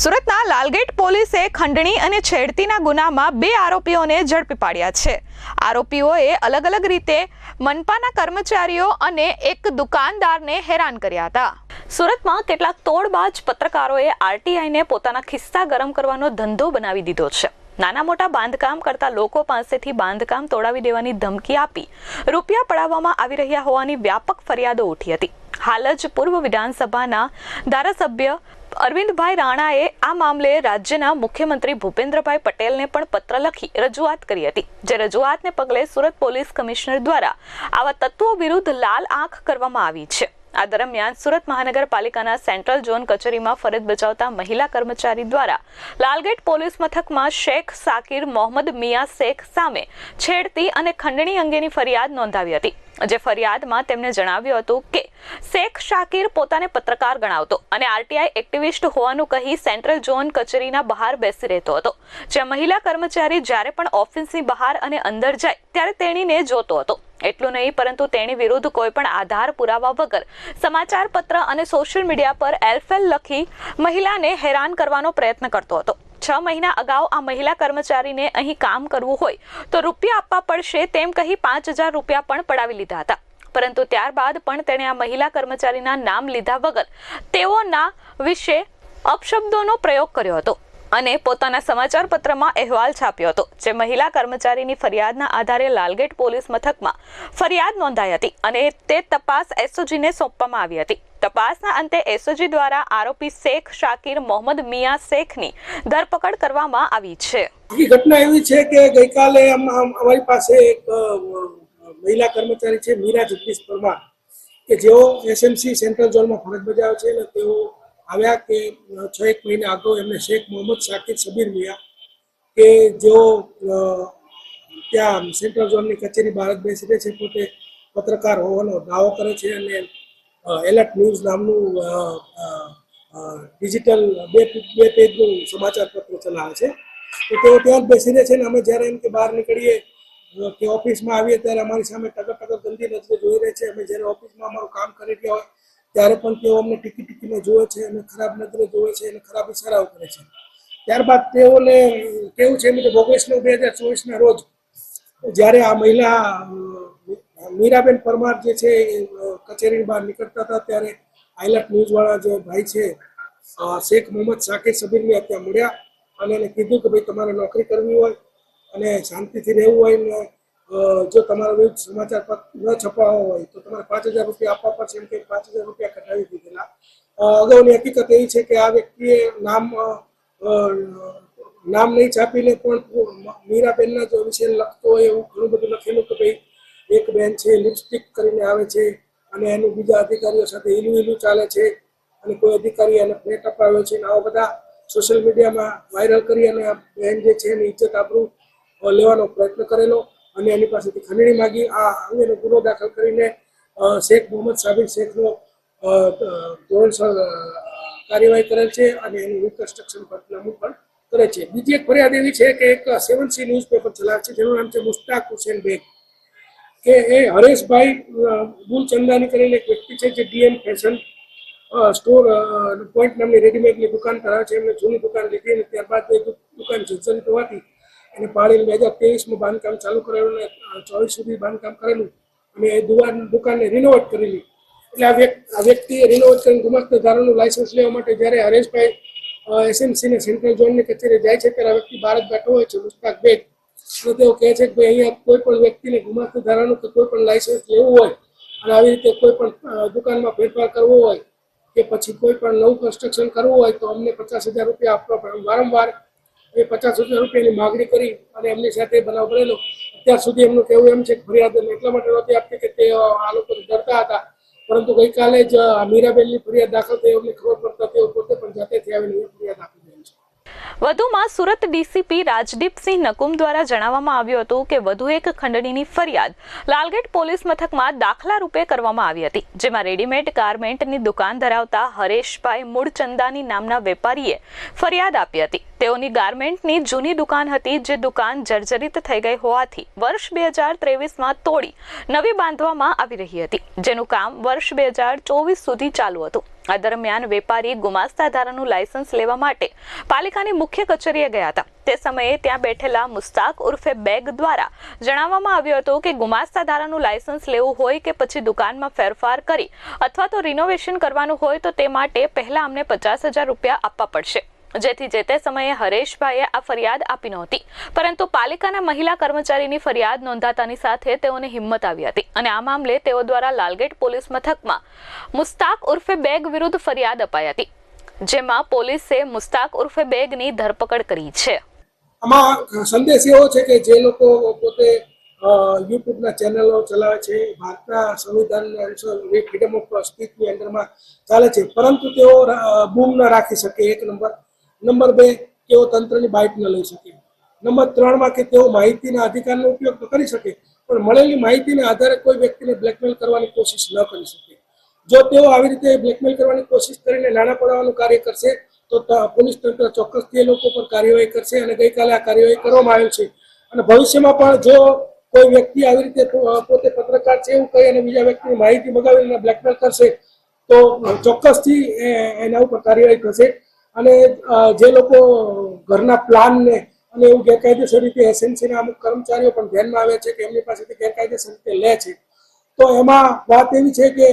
સુરતના લાલગેટ પોલીસે ખંડણી અને છેડતીના ગુનામાં બે આરોપીઓને ઝડપી પાડ્યા છે. આરોપીઓએ અલગ અલગ રીતે મનપાના કર્મચારીઓ અને એક દુકાનદારને હેરાન કર્યા હતા. સુરતમાં કેટલાક તોડબાજ પત્રકારોએ આરટીઆઈને પોતાના ખિસ્સા ગરમ કરવાનો ધંધો બનાવી દીધો છે. નાના મોટા બાંધકામ કરતા લોકો પાસેથી બાંધકામ તોડાવી દેવાની ધમકી આપી રૂપિયા પડાવવામાં આવી રહ્યા હોવાની વ્યાપક ફરિયાદો ઉઠી હતી. હાલ જ પૂર્વ વિધાનસભાના ધારાસભ્ય અરવિંદભાઈ રાણાએ આ મામલે રાજ્યના મુખ્યમંત્રી ભૂપેન્દ્રભાઈ પટેલને પણ પત્ર લખી રજૂઆત કરી હતી. જે રજૂઆતને પગલે સુરત પોલીસ કમિશનર દ્વારા આવા તત્વો વિરુદ્ધ લાલ આંખ કરવામાં આવી છે. આ દરમિયાન સુરત મહાનગરપાલિકાના સેન્ટ્રલ ઝોન કચેરીમાં ફરજ બજાવતા મહિલા કર્મચારી દ્વારા લાલગેટ પોલીસ મથકમાં શેખ સાકિર મોહમ્મદ મિયા શેખ સામે છેડતી અને ખંડણી અંગેની ફરિયાદ નોંધાવી હતી. જે ફરિયાદમાં તેમણે જણાવ્યું હતું કે શેખ શાકિર પોતાને પત્રકાર ગણાવતો અને આરટીઆઈ એક્ટિવિસ્ટ હોવાનું કહી સેન્ટ્રલ ઝોન કચેરીના બહાર બેસી રહેતો હતો. જ્યાં મહિલા કર્મચારી જ્યારે પણ ઓફિસની બહાર અને અંદર જાય, ત્યારે તેણીને જોતો હતો. એટલું નહીં, પરંતુ તેણી વિરુદ્ધ કોઈ પણ આધાર પુરાવા વગર સમાચાર પત્ર અને સોશિયલ મીડિયા પર એલફેલ લખી મહિલાને હેરાન કરવાનો પ્રયત્ન કરતો હતો. છ મહિના અગાઉ આ મહિલા કર્મચારીને અહીં કામ કરવું હોય તો રૂપિયા આપવા પડશે તેમ કહી પાંચ હજાર રૂપિયા પણ પડાવી લીધા હતા. પરંતુ ત્યારબાદ પણ તેણે આ મહિલા કર્મચારીના નામ લીધા વગર તેઓના વિશે અપશબ્દોનો પ્રયોગ કર્યો હતો અને પોતાના સમાચાર પત્રમાં અહેવાલ છાપ્યો હતો, જે મહિલા કર્મચારીની ફરિયાદના આધારે લાલગેટ પોલીસ મથકમાં ફરિયાદ નોંધાઈ હતી અને તે તપાસ એસઓજીને સોંપવામાં આવી હતી. તપાસના અંતે એસઓજી દ્વારા આરોપી શેખ શાકિર મોહમ્મદ મિયા શેખની ધરપકડ કરવામાં આવી છે. ઘટના એવી છે કે ગઈકાલે અમારી પાસે એક મહિલા કર્મચારી છે મીરા જગદીશ પરમાર, કે જેઓ એસએમસી સેન્ટ્રલ ઝોનમાં ફરજ બજાવે છે અને તેઓ આવ્યા કે છ એક મહિના અગાઉ એમને શેખ મોહમ્મદ શાકિબ સબીર મિયા, કે જેઓ ત્યાં સેન્ટ્રલ ઝોનની કચેરી જ બેસી છે, પોતે પત્રકાર હોવાનો દાવો કરે છે અને એલર્ટ ન્યૂઝ નામનું ડિજિટલ બે બે પેજનું સમાચાર પત્ર ચલાવે છે. તો તેઓ ત્યાં બેસી રહે છે અને અમે જ્યારે એમ કે બહાર નીકળીએ કે ઓફિસમાં આવીએ ત્યારે અમારી સામે ટગર ટગર ગંદી નજરે જોઈ રહે છે. અમે જ્યારે ઓફિસમાં અમારું કામ કરી રહ્યા હોય, ત્યારે પણ તેઓ અમને ટીકી ટીકીને જુએ છે અને ખરાબ નજરે જોવે છે અને ખરાબ ઇશારાઓ કરે છે. ત્યારબાદ તેઓને કેવું છે મુજબ ઓગણીસ નવ બે હજાર ચોવીસના રોજ જ્યારે આ મહિલા મીરાબેન પરમાર જે છે એ કચેરી બહાર નીકળતા હતા, ત્યારે આઈલટ ન્યૂઝવાળા જે ભાઈ છે શેખ મોહમ્મદ શાકિર સબીરને ત્યાં મળ્યા અને એને કીધું કે ભાઈ તમારે નોકરી કરવી હોય અને શાંતિથી રહેવું હોય ને જો તમારા વિરુદ્ધ સમાચાર ન છપાવવા હોય, તો તમારે પાંચ હજાર રૂપિયા આપવા પડશે એમ કે પાંચ હજાર રૂપિયા કઢાવી દીધેલા. અગાઉની હકીકત એવી છે કે આ વ્યક્તિએ નામ નામ નહીં છાપીને પણ મીરાબેનના જો વિશે લખતો હોય એવું ઘણું બધું લખેલું કે ભાઈ એક બેન છે, લિપસ્ટિક કરીને આવે છે અને એનું બીજા અધિકારીઓ સાથે હીલું હીલું ચાલે છે અને કોઈ અધિકારી એને ફ્લેટ અપાવ્યો છે અને આવા બધા સોશિયલ મીડિયામાં વાયરલ કરી અને આ બેન જે છે એની ઇજ્જત આપણું લેવાનો પ્રયત્ન કરેલો અને એની પાસેથી ખંડણી માગી. આ અંગેનો ગુનો દાખલ કરીને શેખ મોહમ્મદ સાબિર શેખનો ધોરણસર કાર્યવાહી કરેલ છે અને એનું રિકન્સ્ટ્રક્શન પંચનામું પણ કરે છે. બીજી એક ફરિયાદ એવી છે કે એક સેવન સી ન્યૂઝપેપર ચલાવે છે, જેનું નામ છે મુસ્તાક હુસેન બેગ. કે એ હરેશભાઈ ગુલચંદાની કરીને એક વ્યક્તિ છે જે ડીએમ ફેશન સ્ટોર પોઈન્ટ નામની રેડીમેડની દુકાન કરાવે છે. એમને જૂની દુકાન લીધી અને ત્યારબાદ એ દુકાન જર્જરિત હોવાથી એને પાડીને બે હજાર તેવીસમાં બાંધકામ ચાલુ કરેલું અને ચોવીસ સુધી બાંધકામ કરેલું. અને એ દુકાન, દુકાનને રિનોવેટ કરેલી. એટલે આ વ્યક્તિ આ વ્યક્તિએ રિનોવેટ કરીને ગુમાસ્તધારોનું લાયસન્સ લેવા માટે જ્યારે હરેશભાઈ એસએમસીને સેન્ટ્રલ ઝોનની કચેરી જાય છે, ત્યારે આ વ્યક્તિ બહાર જ બેઠો હોય છે મુસ્તાક બેગ તો તેઓ કહે છે કે ભાઈ અહીંયા કોઈ પણ વ્યક્તિને ગુમાસ્તધારાનું કે કોઈ પણ લાયસન્સ લેવું હોય અને આવી રીતે કોઈ પણ દુકાનમાં ફેરફાર કરવો હોય કે પછી કોઈ પણ નવું કન્સ્ટ્રક્શન કરવું હોય તો અમને પચાસ હજાર રૂપિયા આપવા પડે વારંવાર એ પચાસ હજાર રૂપિયાની માગણી કરી અને એમની સાથે બનાવ બનેલો. અત્યાર સુધી એમનું કહેવું એમ છે ફરિયાદ એટલા માટે નહોતી આપતી કે તે આ લોકો ડરતા હતા. પરંતુ ગઈકાલે જ મીરાબેનની ફરિયાદ દાખલ થઈ એમને ખબર પડતા તેઓ પોતે પણ જાતેથી આવીને ફરિયાદ આપી દે છે. વધુમાં સુરત ડીસીપી રાજદીપસિંહ નકુમ દ્વારા જણાવવામાં આવ્યું હતું કે વધુ એક ખંડણીની ફરિયાદ લાલગેટ પોલીસ મથકમાં દાખલા રૂપે કરવામાં આવી હતી, જેમાં રેડીમેડ ગાર્મેન્ટની દુકાન ધરાવતા હરેશભાઈ મૂળચંદાની નામના વેપારીએ ફરિયાદ આપી હતી. તેઓની ગાર્મેન્ટની જૂની દુકાન હતી, જે દુકાન જર્જરિત થઈ ગઈ હોવાથી વર્ષ બે હજાર ત્રેવીસમાં તોડી નવી બાંધવામાં આવી રહી હતી, જેનું કામ વર્ષ બે હજાર ચોવીસ સુધી ચાલુ હતું. આ દરમિયાન વેપારી ગુમાસ્તા ધારાનું લાયસન્સ લેવા માટે પાલિકાની મુખ્ય કચેરીએ ગયા હતા. તે સમયે ત્યાં બેઠેલા મુસ્તાક ઉર્ફે બેગ દ્વારા જણાવવામાં આવ્યું હતું કે ગુમાસ્તા ધારાનું લાયસન્સ લેવું હોય કે પછી દુકાનમાં ફેરફાર કરી અથવા તો રિનોવેશન કરવાનું હોય તો તે માટે પહેલા અમને પચાસ હજાર રૂપિયા આપવા પડશે. જેથી જે તે સમયે હરેશભાઈએ આ ફરિયાદ આપી નહોતી. પરંતુ પાલિકાના મહિલા કર્મચારીની ફરિયાદ નોંધાતાની સાથે તેઓને હિંમત આવી હતી અને આ મામલે તેઓ દ્વારા લાલગેટ પોલીસ મથકમાં મુસ્તાક ઉર્ફે બેગ વિરુદ્ધ ફરિયાદ અપાઈ હતી, જેમાં પોલીસે મુસ્તાક ઉર્ફે બેગની ધરપકડ કરી છે. આમાં સંદેશ એવો છે કે જે લોકો પોતે યુટ્યુબના ચેનલો ચલાવે છે, ભારતના સંવિધાનને ફ્રીડમ ઓફ સ્પીચની અંડરમાં ચાલે છે, પરંતુ તેઓ બૂમ ન રાખી શકે એક નંબર. નંબર બે, તેઓ તંત્રની બાઇટ ન લઈ શકે. નંબર ત્રણમાં કે તેઓ માહિતીના અધિકારનો ઉપયોગ તો કરી શકે, પણ મળેલી માહિતીના આધારે કોઈ વ્યક્તિને બ્લેકમેલ કરવાની કોશિશ ન કરી શકે. જો તેઓ આવી રીતે બ્લેકમેલ કરવાની કોશિશ કરીને નાણાં પડાવવાનું કાર્ય કરશે, તો પોલીસ તંત્ર ચોક્કસથી એ લોકો પર કાર્યવાહી કરશે અને ગઈકાલે આ કાર્યવાહી કરવામાં આવેલ છે. અને ભવિષ્યમાં પણ જો કોઈ વ્યક્તિ આવી રીતે પોતે પત્રકાર છે એવું કહી અને બીજા વ્યક્તિની માહિતી મગાવીને બ્લેકમેલ કરશે, તો ચોક્કસથી એના ઉપર કાર્યવાહી થશે. અને જે લોકો ઘરના પ્લાનને અને એવું ગેરકાયદેસર રીતે એસએમસીના અમુક કર્મચારીઓ પણ ધ્યાનમાં આવે છે કે એમની પાસેથી ગેરકાયદેસર રીતે લે છે. તો એમાં વાત એવી છે કે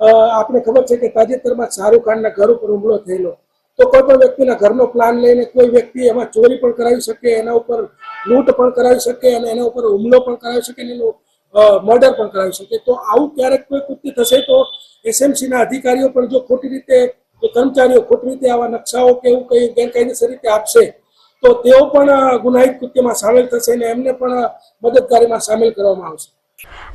આપણે ખબર છે કે તાજેતરમાં શાહરૂખ ખાનના ઘર ઉપર હુમલો થયેલો. તો કોઈ પણ વ્યક્તિના ઘરનો પ્લાન લઈને કોઈ વ્યક્તિ એમાં ચોરી પણ કરાવી શકે, એના ઉપર લૂંટ પણ કરાવી શકે અને એના ઉપર હુમલો પણ કરાવી શકે એનું મર્ડર પણ કરાવી શકે. તો આવું ક્યારેક કોઈ કૃત્ય થશે તો એસએમસીના અધિકારીઓ પણ જો ખોટી રીતે જો કર્મચારીઓ ખોટી રીતે આવા નકશાઓ કે એવું કંઈ ગેરકાયદેસર રીતે આપશે, તો તેઓ પણ ગુનાહિત કૃત્યમાં સામેલ થશે અને એમને પણ મદદગારીમાં સામેલ કરવામાં આવશે.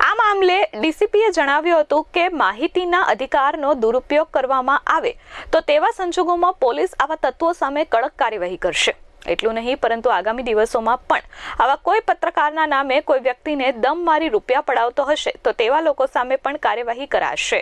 આ મામલે ડીસીપીએ જણાવ્યું હતું કે માહિતીના અધિકારનો દુરુપયોગ કરવામાં આવે, તો તેવા સંજોગોમાં પોલીસ આવા તત્વો સામે કડક કાર્યવાહી કરશે. એટલું નહીં, પરંતુ આગામી દિવસોમાં પણ આવા કોઈ પત્રકારના નામે કોઈ વ્યક્તિને દમ મારી રૂપિયા પડાવતો હશે, તો તેવા લોકો સામે પણ કાર્યવાહી કરાશે.